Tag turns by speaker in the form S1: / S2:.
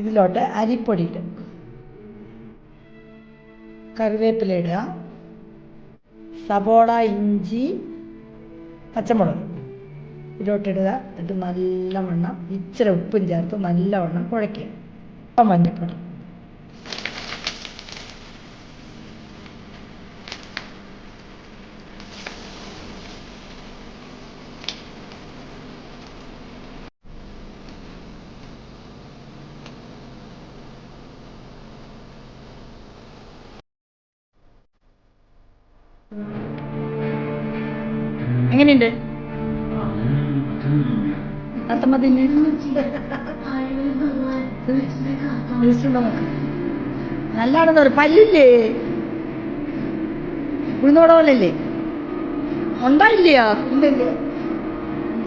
S1: ഇതിലോട്ട് അരിപ്പൊടി ഇടും കറിവേപ്പില ഇടുക സബോള ഇഞ്ചി പച്ചമുളക് ഇതിലോട്ടിടുക. എന്നിട്ട് നല്ലവണ്ണം ഇച്ചിരി ഉപ്പും ചേർത്ത് നല്ലവണ്ണം കുഴയ്ക്കുക. ഇപ്പം മഞ്ഞൾപ്പൊടി എങ്ങനെയുണ്ട്? നല്ലാണെന്ന് പറയും പല്ലില്ലേ? ഉഴുന്നോട പോലല്ലേ ഉണ്ടായില്ലയോ
S2: ഇല്ലില്ല